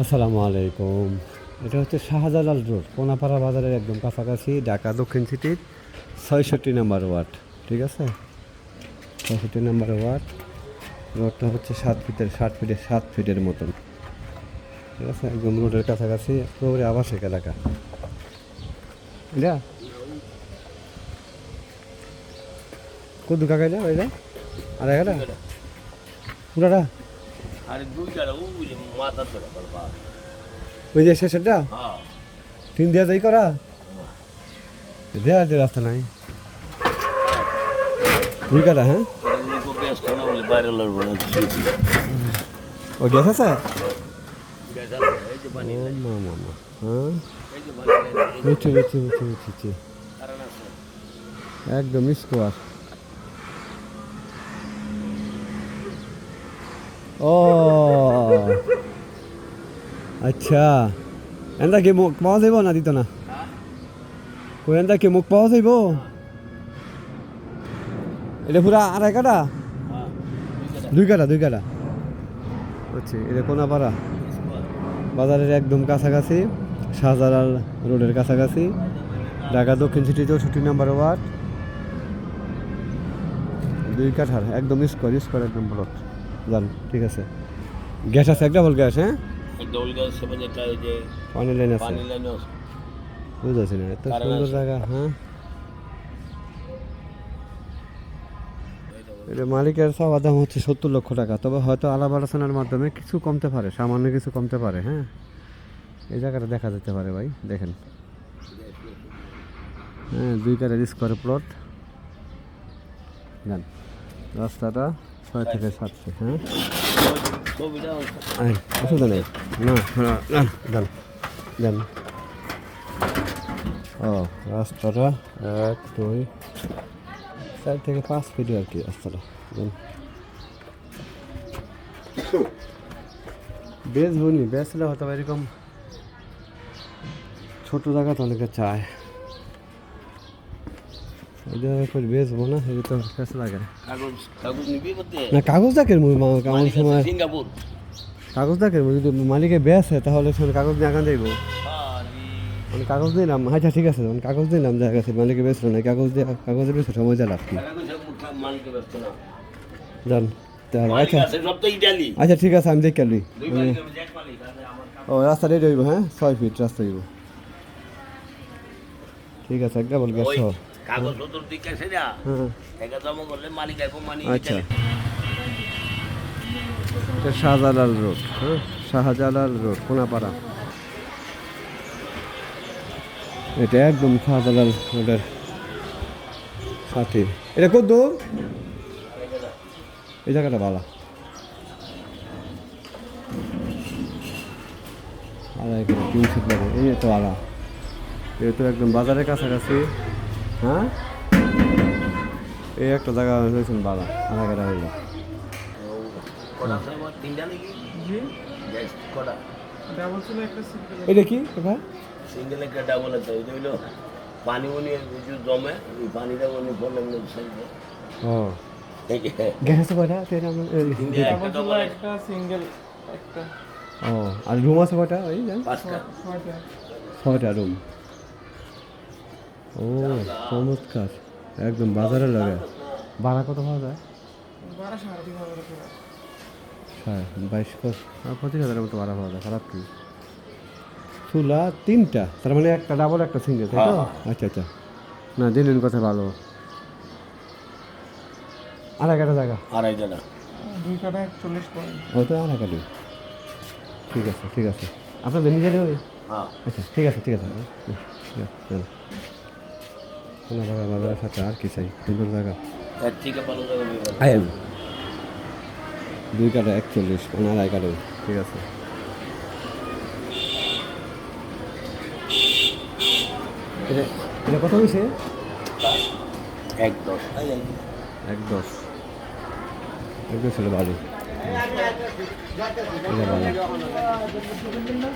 আসসালামু আলাইকুম। এটা হচ্ছে শাহজালাল রোড, কোনাপাড়া বাজারের একদম কাছাকাছি, ঢাকা দক্ষিণ সিটির ছয়ষট্টি নাম্বার ওয়ার্ড, ঠিক আছে? ছয়ষট্টি নাম্বার ওয়ার্ড, রোডটা হচ্ছে সাত ফিটের ষাট ফিটের, সাত ফিটের মতন, ঠিক আছে? একদম রোডের কাছাকাছি একেবারে আবাসিক এলাকা। কত কাকা এটা এটা? আর এগারটা? পুরাটা? আরে ওই যে মাথা ধরে বাবা। ওই যে শেষেরটা? হ্যাঁ। তিন যাই করা? দেওয়া যে রাস্তা নাই। দুই কাটা হ্যাঁ? ও গ্যাস আছে? এই যে পানি ও মা মা মা হ্যাঁ এই যে পানি বুঝছি বুঝছি বুঝছি বুঝছি বুঝছি। কারণ আছে একদম স্কোয়ার ও আচ্ছা এন্দা কি মুখ পাওয়া যাইব না দিত না কই এন্দা কি মুখ পাওয়া যাইব এটা পুরা আড়াই কাটা দুই কাটা দুই কাটা বুঝছি এটা কোনাপাড়া বাজারের একদম কাছাকাছি শাহজালাল রোডের কাছাকাছি ঢাকা দক্ষিণ সিটি চৌষট্টি নাম্বার ওয়ার্ড দুই কাঠার একদম স্কোয়ার স্কোয়ার একদম প্লট জান ঠিক আছে। গ্যাস আছে গ্যাস হ্যাঁ? ডবল গ্যাস সেভেন এটা এই যে পানি লাইন আছে। পানি লাইন আছে। বুঝতেছি না এত সুন্দর জায়গা হ্যাঁ? এটা মালিকের চাওয়া দাম হচ্ছে সত্তর লক্ষ টাকা তবে হয়তো আলাপ আলোচনার মাধ্যমে কিছু কমতে পারে সামান্য কিছু কমতে পারে হ্যাঁ? এই জায়গাটা দেখা যেতে পারে ভাই দেখেন। হ্যাঁ দুই কারের স্কোয়ার প্লট যান রাস্তাটা ছয় থেকে সাত ফিট হ্যাঁ? অসুবিধা নেই না না না যান যান ও, রাস্তাটা এক, দুই, চার থেকে পাঁচ ফিট আর কি রাস্তাটা। যান বেশ বুনি বেচলে হয়তো এরকম ছোট জায়গা তো অনেকে চায় এটা করে বেচবো না এটা তো কাছে লাগে। না। কাগজ কাগজ দেখের কেমন সময় কাগজ দেখের যদি মালিকে বেছে তাহলে সে কাগজ নিয়ে আগান যাইব আমি কাগজ দিলাম আচ্ছা ঠিক আছে আমি কাগজ দিলাম দেখা গেছে মালিকে বেচলো না কাগজ দিয়ে কাগজে বেছে সময় যা লাভ কি? জান আচ্ছা। আচ্ছা ঠিক আছে আমি দেখে লই মালিক ও রাস্তা রেডি হইব হ্যাঁ? ছয় ফিট রাস্তা হইব। ঠিক আছে একটা বল গেছ। কাগজ পত্র দিকে সেটা টাকা জমা করলে মালিক আইব মানি আচ্ছা। এটা শাহজালাল রোড হ্যাঁ শাহজালাল রোড কোনাপাড়া। এটা একদম শাহজালাল রোডের সাথে। এটা কত এই জায়গাটা ভালো। আড়াই করে তিন ফিট এই তো আলা এটা তো একদম বাজারের কাছাকাছি। হ্যাঁ? এই একটা জায়গা হয়েছেন বালা আড়াই কাটা হয়ে কটা? আছে কটা? এটা কি? কোথায়? সিঙ্গেল একটা ডাবল একটা এটা হইল পানি উনি কিছু জমে ওই পানিটা উনি বললেন ও। গ্যাস কয়টা তেল একটা সিঙ্গেল একটা ও আর রুম আছে কয়টা? ওই জান পাঁচটা। ছয়টা। ছয়টা রুম ও চমৎকার। একদম বাজারে লাগে। ভাড়া কত পাওয়া যায়? হ্যাঁ বাইশ পঁচিশ হাজারের মতো ভাড়া পাওয়া যায় খারাপ কি? চুলা তিনটা তার মানে একটা ডাবল একটা সিঙ্গেল তাই তো? আচ্ছা আচ্ছা। না দিলেন কথা ভালো। আর একটা জায়গা। আড়াই জানা। দুই কাটা একচল্লিশ পয়েন্ট। ও তো আর একটা ঠিক আছে ঠিক আছে। আপনাদের নিজের ওই হ্যাঁ। আচ্ছা ঠিক আছে ঠিক আছে ঠিক আছে। কোনো জায়গা বাজারের সাথে আর কি চাই? সুন্দর জায়গা। আই আমি দুই কাটা একচল্লিশ মানে আড়াই কাটা ঠিক আছে। এটা কত হয়েছে এক দশ। এক দশ। এক দশ হলো ভালো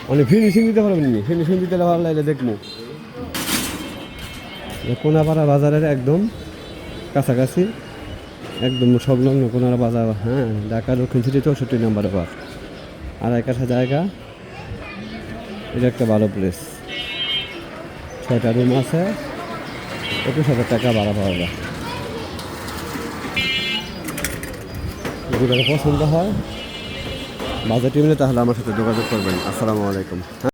মানে ফিনিশিং দিতে পারবেন নি? ফিনিশিং দিতে ভালো লাগলে দেখব। কোনাপাড়া বাজারের একদম কাছাকাছি, একদম সংলগ্ন কোনারা বাজার হ্যাঁ ঢাকা দক্ষিণ সিটি চৌষট্টি নাম্বার বার আড়াই কাঠা জায়গা, এটা একটা ভালো প্লেস ছয়টা রুম আছে একুশ হাজার টাকা ভাড়া পাওয়া যায়। যদি পছন্দ হয়, বাজেট মিলে তাহলে আমার সাথে যোগাযোগ করবেন। আসসালামু আলাইকুম।